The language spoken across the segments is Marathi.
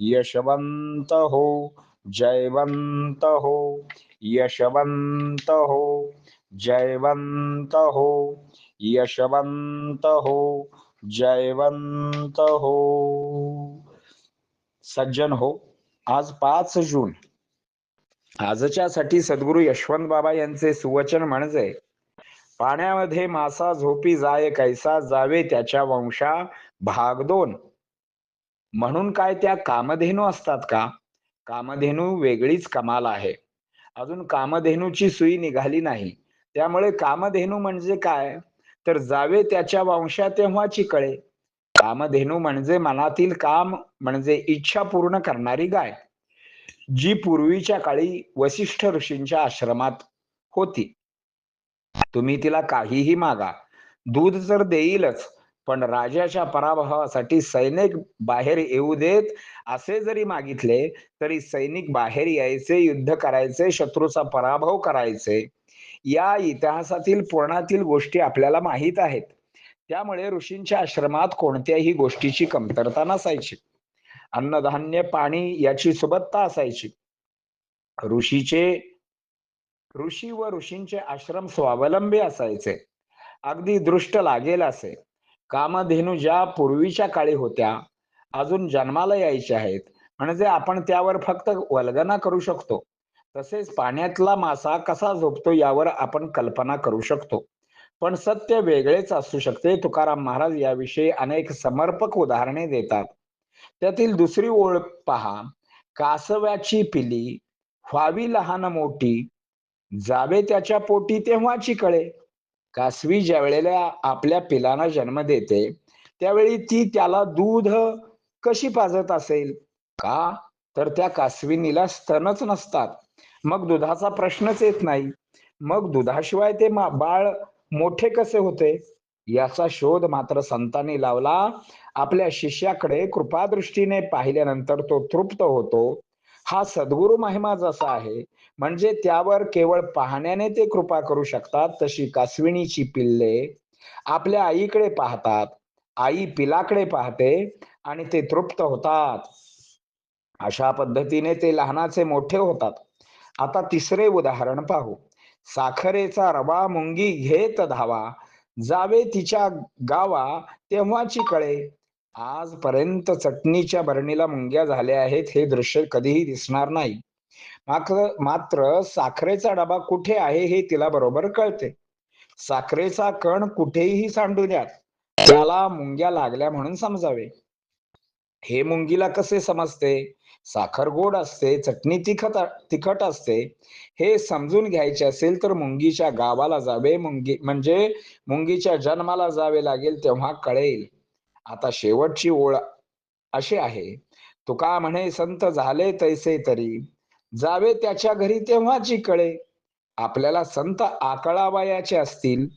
यशवंत हो जयवंत हो यशवंत हो जयवंत हो यशवंत हो जयवंत हो सज्जन हो आज पाच जून. आजच्या साठी सद्गुरु यशवंत बाबा यांचे सुवचन म्हणजे पाण्यामध्ये मासा झोपी जाय कैसा जावे त्याच्या वंशा भाग दोन. म्हणून काय त्या कामधेनू असतात का? कामधेनू वेगळीच कमाल आहे. अजून कामधेनूची सुई निघाली नाही. त्यामुळे कामधेनू म्हणजे काय? तर जावे त्याच्या वंशा तेव्हाची कळे कामधेनू म्हणजे मनातील काम म्हणजे इच्छा पूर्ण करणारी गाय जी पूर्वीच्या काळी वसिष्ठ ऋषींच्या आश्रमात होती. तुम्ही तिला काहीही मागा. दूध तर देईलच पण राजाच्या पराभवासाठी सैनिक बाहेर येऊ देत असे जरी मागितले तरी सैनिक बाहेर यायचे युद्ध करायचे शत्रूचा पराभव करायचे. या इतिहासातील पुराणातील गोष्टी आपल्याला माहीत आहेत. त्यामुळे ऋषींच्या आश्रमात कोणत्याही गोष्टीची कमतरता नसायची. अन्नधान्य पाणी याची सुबत्ता असायची. ऋषीचे ऋषी व ऋषींचे आश्रम स्वावलंबी असायचे. अगदी दृष्ट लागेल असे. कामधेनू ज्या पूर्वीच्या काळी होत्या अजून जन्माला यायच्या आहेत म्हणजे आपण त्यावर फक्त वल्गना करू शकतो. तसेच पाण्यातला मासा कसा झोपतो यावर आपण कल्पना करू शकतो. पण सत्य वेगळेच असू शकते. तुकाराम महाराज याविषयी अनेक समर्पक उदाहरणे देतात. त्यातील दुसरी ओळ पहा. कासव्याची पिली व्हावी लहान मोठी जावे त्याच्या पोटी तेव्हाची कळे. कासवी ज्या वेळेला आपल्या पिलांना जन्म देते त्यावेळी ती त्याला दूध कशी पाजत असेल? का? तर त्या कासविनीला स्तनच नसतात. मग दुधाचा प्रश्नच येत नाही. मग दुधाशिवाय ते बाळ मोठे कसे होते? याचा शोध मात्र संतांनी लावला. आपल्या शिष्याकडे कृपादृष्टीने पाहिल्यानंतर तो तृप्त होतो. हा सद्गुरु महिमा जसा आहे म्हणजे त्यावर केवळ पाहण्याने ते कृपा करू शकतात तशी कासविणीची पिल्ले आपल्या आईकडे पाहतात आई पिलाकडे पाहते आणि ते तृप्त होतात. अशा पद्धतीने ते लहानाचे मोठे होतात. आता तिसरे उदाहरण पाहू. साखरेचा रवा मुंगी घेत धावा. जावे तिच्या गावा तेव्हाची कळे. आजपर्यंत चटणीच्या बरणीला मुंग्या झाल्या आहेत हे दृश्य कधीही दिसणार नाही. मात्र मात्र साखरेचा डबा कुठे आहे हे तिला बरोबर कळते. साखरेचा कण कुठेही सांडू द्यात त्याला मुंग्या लागल्या म्हणून समजावे. हे मुंगीला कसे समजते? साखर गोड असते चटणी तिखट तिखट असते. हे समजून घ्यायचे असेल तर मुंगीच्या गावाला जावे. मुंगी म्हणजे मुंगीच्या जन्माला जावे लागेल तेव्हा कळेल. आता शेवटची ओळ अशी आहे तुका म्हणे संत झाले तैसे तरी. जावे त्याच्या घरी तेव्हाची कळे. आपल्याला संत आकळावयाचे असतील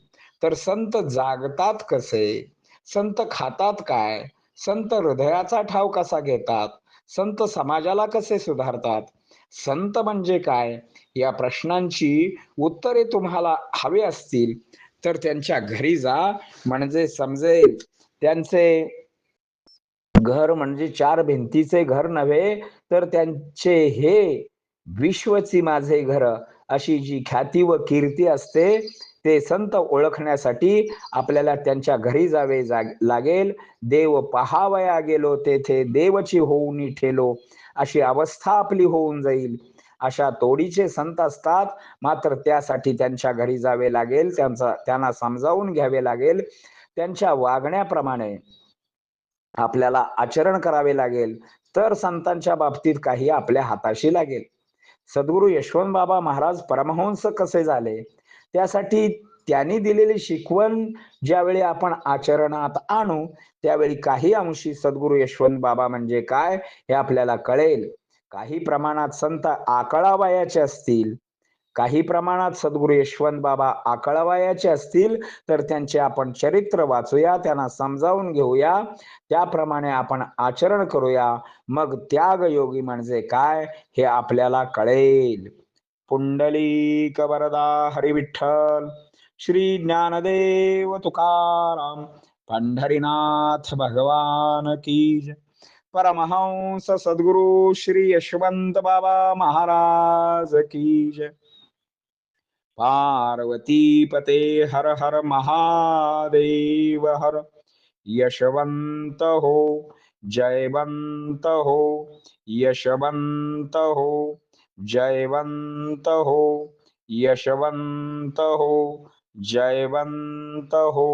तर संत जागतात कसे? संत खातात काय? संत हृदयाचा ठाव कसा घेतात? संत समाजाला कसे सुधारतात? संत म्हणजे काय? या प्रश्नांची उत्तरे तुम्हाला हवे असतील तर त्यांच्या घरी जा म्हणजे समजेल. त्यांचे घर म्हणजे चार भिंतीचे घर नव्हे तर त्यांचे हे विश्वची माझे घर अशी जी ख्याती व कीर्ती असते ते संत ओळखण्यासाठी आपल्याला त्यांच्या घरी जावे लागेल. देव पहावया गेलो तेथे देवची होऊन ठेलो. अशी अवस्था आपली होऊन जाईल. अशा तोडीचे संत असतात. मात्र त्यासाठी त्यांच्या घरी जावे लागेल. त्यांचा त्यांना समजावून घ्यावे लागेल. त्यांच्या वागण्याप्रमाणे आपल्याला आचरण करावे लागेल तर संतांच्या बाबतीत काही आपल्या हाताशी लागेल. सद्गुरु यशवंत बाबा महाराज परमहंस कसे झाले? त्यासाठी त्यांनी दिलेली शिकवण ज्यावेळी आपण आचरणात आणू त्यावेळी काही अंशी सद्गुरु यशवंत बाबा म्हणजे काय हे आपल्याला कळेल. काही प्रमाणात संत आकळावयाचे असतील काही प्रमाणात सद्गुरू यशवंत बाबा आकळवायाचे असतील तर त्यांचे आपण चरित्र वाचूया त्यांना समजावून घेऊया. त्याप्रमाणे आपण आचरण करूया. मग त्याग योगी म्हणजे काय? हे आपल्याला कळेल. पुंडलिक वरदा हरिविठ्ठल श्री ज्ञानदेव तुकाराम पंढरीनाथ भगवान की जय. परमहंस सद्गुरु श्री यशवंत बाबा महाराज की जय. पार्वतीपते हर हर महादेव हर। यशवंत हो जयवंत हो यशवंत हो जयवंत हो यशवंत हो जयवंत हो